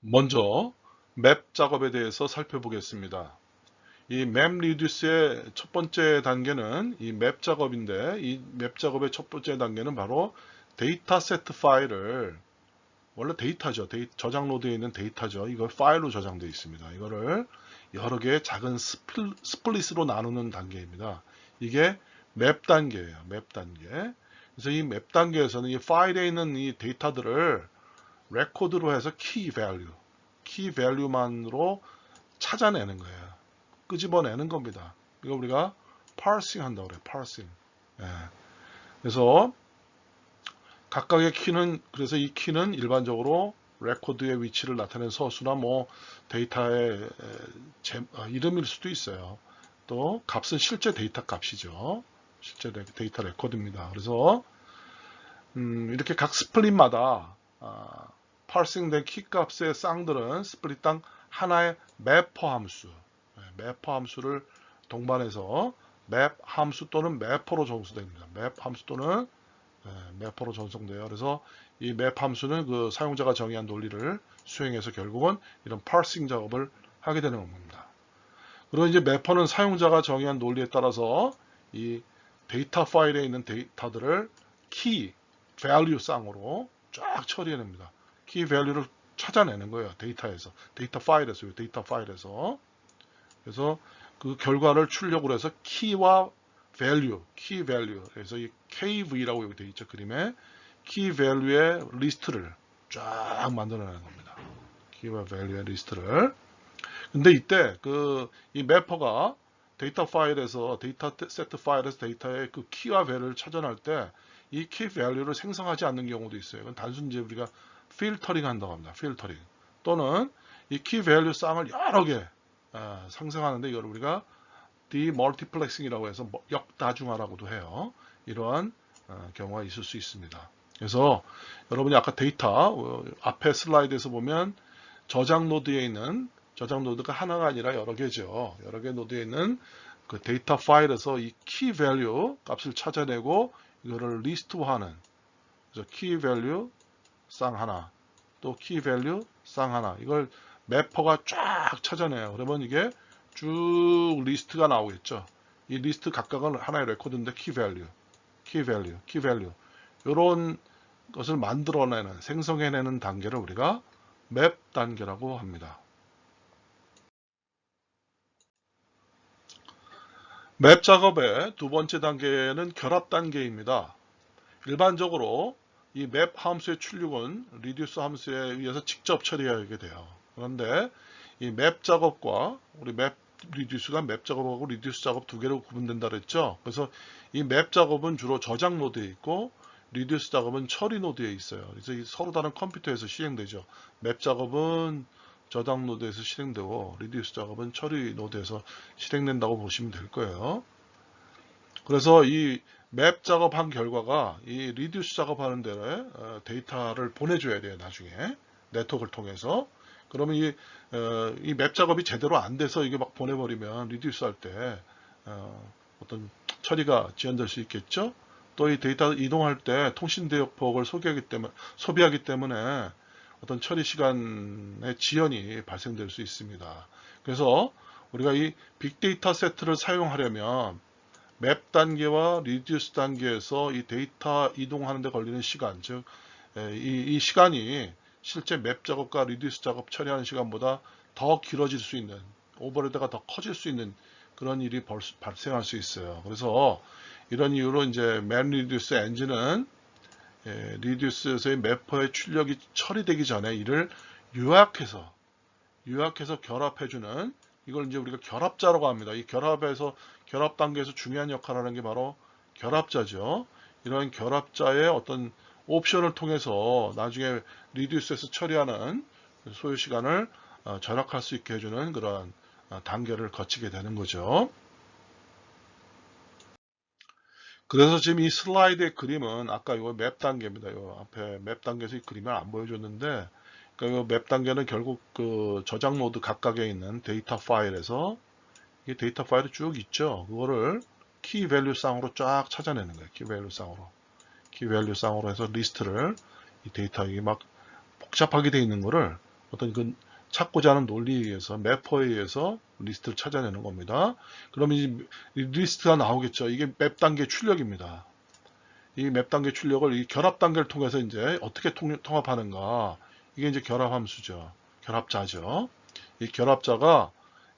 먼저 맵 작업에 대해서 살펴보겠습니다. 이 맵 리듀스의 첫 번째 단계는 이 맵 작업인데 이 맵 작업의 첫 번째 단계는 바로 데이터 세트 파일을 원래 데이터죠. 데이, 저장 로드에 있는 데이터죠. 이걸 파일로 저장되어 있습니다. 이거를 여러 개의 작은 스플, 스플릿으로 나누는 단계입니다. 이게 맵 단계예요. 맵 단계. 그래서 이 맵 단계에서는 이 파일에 있는 이 데이터들을 레코드로 해서 키 밸류, 키 밸류만으로 찾아내는 거예요. 끄집어내는 겁니다. 이거 우리가 parsing 한다고 그래요. parsing. 예. 그래서 각각의 키는 그래서 이 키는 일반적으로 레코드의 위치를 나타내는 서수나 뭐 데이터의 제, 어, 이름일 수도 있어요. 또 값은 실제 데이터 값이죠. 실제 데이터 레코드입니다. 그래서 음, 이렇게 각 스플릿마다 아, 파싱된 키 값의 쌍들은 스플릿당 하나의 매퍼 함수, 네, 매퍼 함수를 동반해서 맵 함수 또는 매퍼로 전송됩니다. 맵 함수 또는 네, 매퍼로 전송돼요. 그래서 이 맵 함수는 그 사용자가 정의한 논리를 수행해서 결국은 이런 파싱 작업을 하게 되는 겁니다. 그리고 이제 매퍼는 사용자가 정의한 논리에 따라서 이 데이터 파일에 있는 데이터들을 키, value 쌍으로 쫙 처리해냅니다. 키 밸류를 찾아내는 거예요. 데이터에서. 데이터 파일에서요. 데이터 파일에서. 그래서 그 결과를 출력을 해서 키와 value, 키 value. 그래서 이 KV라고 여기 되어 있죠. 그림에 키 value의 리스트를 쫙 만들어내는 겁니다. 키와 value의 리스트를. 근데 이때 그 이 매퍼가 데이터 파일에서 데이터 세트 파일에서 데이터의 그 키와 value를 찾아낼 때 이키 value를 생성하지 않는 경우도 있어요. 이건 단순히 우리가 필터링 한다고 합니다. 필터링. 또는 이 키 밸류 쌍을 여러 개 어, 상승하는데 이걸 우리가 디멀티플렉싱이라고 해서 뭐 역다중화라고도 해요. 이러한 어, 경우가 있을 수 있습니다. 그래서 여러분이 아까 데이터 어, 앞에 슬라이드에서 보면 저장 노드에 있는 저장 노드가 하나가 아니라 여러 개죠. 여러 개 노드에 있는 그 데이터 파일에서 이키 밸류 값을 찾아내고 이거를 리스트화하는 그래서 키 밸류 쌍 하나, 또 키 밸류 쌍 하나. 이걸 매퍼가 쫙 찾아내요. 그러면 이게 쭉 리스트가 나오겠죠. 이 리스트 각각은 하나의 레코드인데 키 밸류, 키 밸류, 키 밸류. 이런 것을 만들어내는, 생성해내는 단계를 우리가 맵 단계라고 합니다. 맵 작업의 두 번째 단계는 결합 단계입니다. 일반적으로 이맵 함수의 출력은 reduce 함수에 의해서 직접 처리하게 돼요. 그런데 이맵 작업과 우리 맵 reduce가 맵 작업하고 reduce 작업 두 개로 구분된다 그랬죠. 그래서 이맵 작업은 주로 저장 노드에 있고 reduce 작업은 처리 노드에 있어요. 그래서 서로 다른 컴퓨터에서 실행되죠. 맵 작업은 저장 노드에서 실행되고 reduce 작업은 처리 노드에서 실행된다고 보시면 될 거예요. 그래서 이 맵 작업한 결과가 이 리듀스 작업하는 데에 어, 데이터를 보내줘야 돼요. 나중에 네트워크를 통해서. 그러면 이, 어, 이맵 작업이 제대로 안 돼서 이게 막 보내버리면 리듀스 할때 어, 어떤 처리가 지연될 수 있겠죠. 또 이 데이터 이동할 때 통신 대역폭을 소비하기 때문에, 소비하기 때문에 어떤 처리 시간의 지연이 발생될 수 있습니다. 그래서 우리가 이 빅데이터 세트를 사용하려면 맵 단계와 리듀스 단계에서 이 데이터 이동하는 데 걸리는 시간, 즉, 이, 이 시간이 실제 맵 작업과 리듀스 작업 처리하는 시간보다 더 길어질 수 있는, 오버레드가 더 커질 수 있는 그런 일이 벌, 발생할 수 있어요. 그래서 이런 이유로 이제 맵 리듀스 엔진은 예, 리듀스에서의 매퍼의 출력이 처리되기 전에 이를 요약해서 요약해서 결합해주는 이걸 이제 우리가 결합자라고 합니다. 이 결합에서 결합 단계에서 중요한 역할을 하는 게 바로 결합자죠. 이런 결합자의 어떤 옵션을 통해서 나중에 리듀스에서 처리하는 소요 시간을 어, 절약할 수 있게 해주는 그런 어, 단계를 거치게 되는 거죠. 그래서 지금 이 슬라이드의 그림은 아까 이거 맵 단계입니다. 이 앞에 맵 단계에서 이 그림을 안 보여줬는데 그 맵 단계는 결국 그 저장 노드 각각에 있는 데이터 파일에서 이 데이터 파일이 쭉 있죠. 그거를 키 밸류 쌍으로 쫙 찾아내는 거예요. 키 밸류 쌍으로. 키 밸류 쌍으로 해서 리스트를 이 데이터 이게 막 복잡하게 되어 있는 거를 어떤 그 찾고자 하는 논리에 의해서 매퍼에 의해서 리스트를 찾아내는 겁니다. 그러면 이 리스트가 나오겠죠. 이게 맵 단계 출력입니다. 이 맵 단계 출력을 이 결합 단계를 통해서 이제 어떻게 통, 통합하는가 이게 이제 결합 함수죠. 결합자죠. 이 결합자가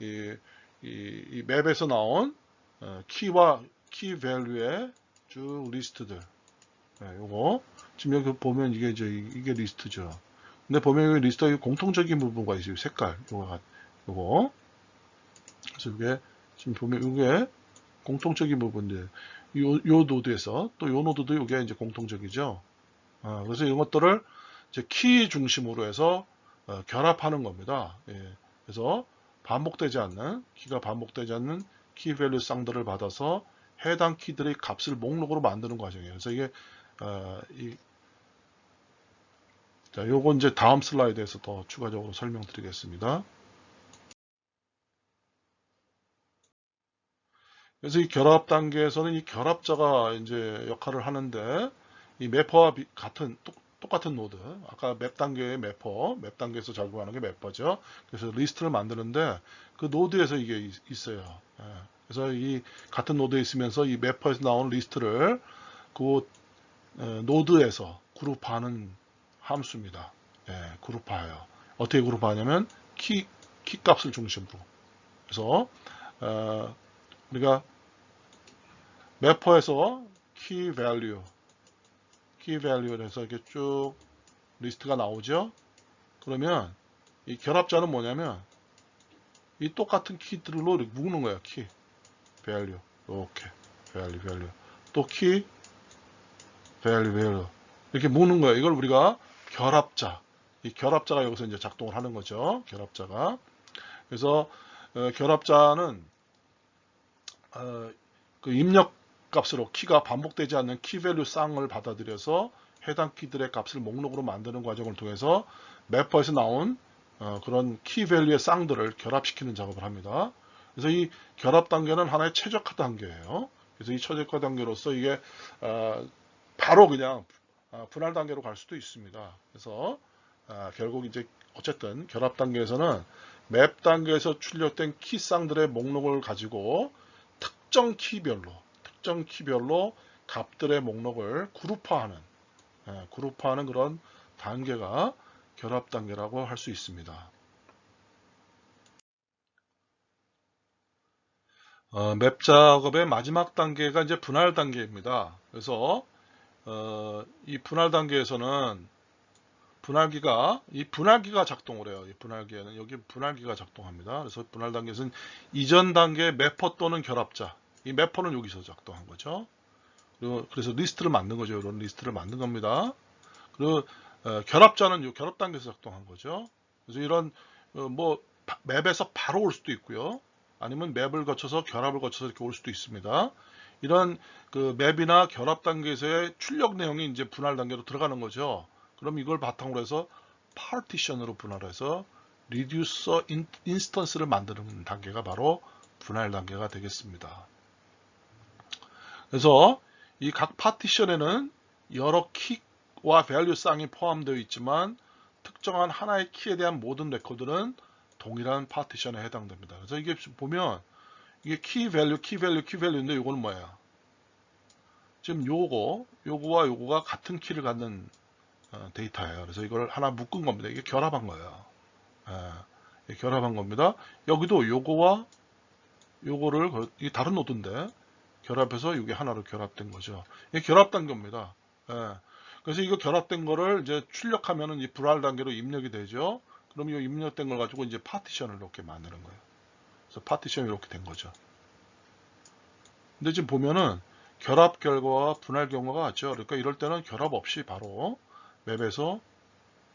이, 이, 이 맵에서 나온 어, 키와 키 밸류의 쭉 리스트들. 네, 요거 지금 여기 보면 이게 이제 이게 리스트죠. 근데 보면 여기 리스트에 공통적인 부분과 있어요. 색깔 요거 요거. 그래서 이게 지금 보면 이게 공통적인 부분들. 요, 요 노드에서 또 요 노드도 이게 이제 공통적이죠. 아, 그래서 이런 것들을 이제 키 중심으로 해서 어, 결합하는 겁니다. 예, 그래서 반복되지 않는 키가 반복되지 않는 키 밸류 쌍들을 받아서 해당 키들의 값을 목록으로 만드는 과정이에요. 그래서 이게 어, 이, 자, 요건 이제 다음 슬라이드에서 더 추가적으로 설명드리겠습니다. 그래서 이 결합 단계에서는 이 결합자가 이제 역할을 하는데 이 매퍼와 비, 같은 똑, 똑같은 노드. 아까 맵 단계의 매퍼 맵 단계에서 적용하는 게 매퍼죠. 그래서 리스트를 만드는데 그 노드에서 이게 있, 있어요. 예. 그래서 이 같은 노드에 있으면서 이 매퍼에서 나온 리스트를 그 어, 노드에서 그룹하는 함수입니다. 예, 그룹화해요 어떻게 그룹화하냐면 키, 키 값을 중심으로. 그래서 어, 우리가 매퍼에서 키밸 류키 밸류를 해서 이렇게 쭉 리스트가 나오죠? 그러면 이 결합자는 뭐냐면 이 똑같은 키들로 묶는 거예요 키 밸류 이렇게 밸류 밸류 또키 밸류 밸류 이렇게 묶는 거예요. 이걸 우리가 결합자. 이 결합자가 여기서 이제 작동을 하는 거죠. 결합자가. 그래서 어, 결합자는 어, 그 입력 값으로 키가 반복되지 않는 키 밸류 쌍을 받아들여서 해당 키들의 값을 목록으로 만드는 과정을 통해서 매퍼에서 나온 어, 그런 키 밸류의 쌍들을 결합시키는 작업을 합니다. 그래서 이 결합 단계는 하나의 최적화 단계예요. 그래서 이 최적화 단계로서 이게 어, 바로 그냥 어, 분할 단계로 갈 수도 있습니다. 그래서 어, 결국 이제 어쨌든 결합 단계에서는 맵 단계에서 출력된 키 쌍들의 목록을 가지고 특정 키별로 특정 키별로 값들의 목록을 그룹화하는 예, 그룹화하는 그런 단계가 결합 단계라고 할 수 있습니다. 어, 맵 작업의 마지막 단계가 이제 분할 단계입니다. 그래서 어, 이 분할 단계에서는 분할기가 이 분할기가 작동을 해요. 이 분할기에는 여기 분할기가 작동합니다. 그래서 분할 단계에서는 이전 단계 매퍼 또는 결합자 이 매퍼는 여기서 작동한 거죠. 그리고 그래서 리스트를 만든 거죠. 이런 리스트를 만든 겁니다. 그리고 어, 결합자는 요 결합 단계에서 작동한 거죠. 그래서 이런 어, 뭐 바, 맵에서 바로 올 수도 있고요. 아니면 맵을 거쳐서 결합을 거쳐서 이렇게 올 수도 있습니다. 이런 그 맵이나 결합 단계에서의 출력 내용이 이제 분할 단계로 들어가는 거죠. 그럼 이걸 바탕으로 해서 파티션으로 분할해서 리듀서 인스턴스를 만드는 단계가 바로 분할 단계가 되겠습니다. 그래서 이 각 파티션에는 여러 키와 밸류 쌍이 포함되어 있지만 특정한 하나의 키에 대한 모든 레코드는 동일한 파티션에 해당됩니다. 그래서 이게 보면 이게 키 밸류, 키 밸류, 키 밸류인데 이거는 뭐야? 지금 요거, 요거와 요거가 같은 키를 갖는 어, 데이터예요. 그래서 이걸 하나 묶은 겁니다. 이게 결합한 거예요. 예, 결합한 겁니다. 여기도 요거와 요거를 이 다른 노드인데 결합해서 이게 하나로 결합된 거죠. 이게 결합 단계입니다. 예, 그래서 이거 결합된 거를 이제 출력하면은 이 불알 단계로 입력이 되죠. 그럼 이 입력된 걸 가지고 이제 파티션을 이렇게 만드는 거예요. 그래서 파티션이 이렇게 된 거죠. 근데 지금 보면은 결합 결과와 분할 경과가 같죠. 그러니까 이럴 때는 결합 없이 바로 맵에서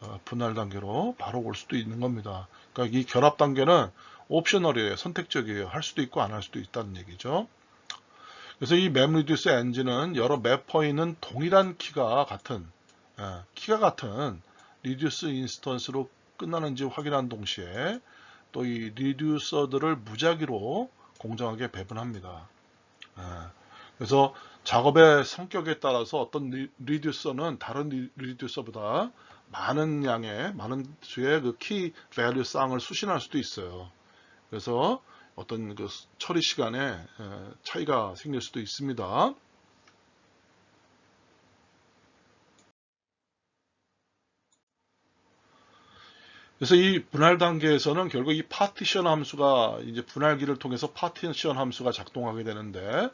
어, 분할 단계로 바로 올 수도 있는 겁니다. 그러니까 이 결합 단계는 옵셔널이에요. 선택적이에요. 할 수도 있고 안 할 수도 있다는 얘기죠. 그래서 이맵 리듀스 엔진은 여러 맵퍼에 있는 동일한 키가 같은 예, 키가 같은 리듀스 인스턴스로 끝나는지 확인한 동시에 또 이 리듀서들을 무작위로 공정하게 배분합니다. 예, 그래서 작업의 성격에 따라서 어떤 리듀서는 다른 리듀서보다 많은 양의 많은 수의 그 키 밸류 쌍을 수신할 수도 있어요. 그래서 어떤 그 처리 시간에 에, 차이가 생길 수도 있습니다. 그래서 이 분할 단계에서는 결국 이 파티션 함수가 이제 분할기를 통해서 파티션 함수가 작동하게 되는데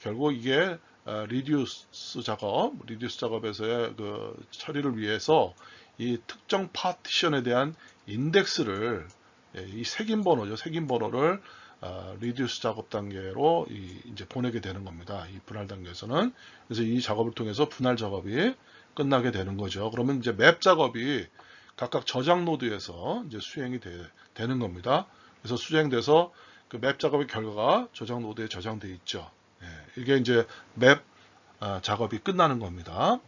결국 이게 리듀스 작업, 리듀스 작업에서의 그 처리를 위해서 이 특정 파티션에 대한 인덱스를 예, 이 색인 번호죠. 색인 번호를 리듀스 작업 단계로 이- 이제 보내게 되는 겁니다. 이 분할 단계에서는 그래서 이 작업을 통해서 분할 작업이 끝나게 되는 거죠. 그러면 이제 맵 작업이 각각 저장 노드에서 이제 수행이 되, 는 겁니다. 그래서 수행돼서 그 맵 작업의 결과가 저장 노드에 저장돼 있죠. 예, 이게 이제 맵 아, 작업이 끝나는 겁니다.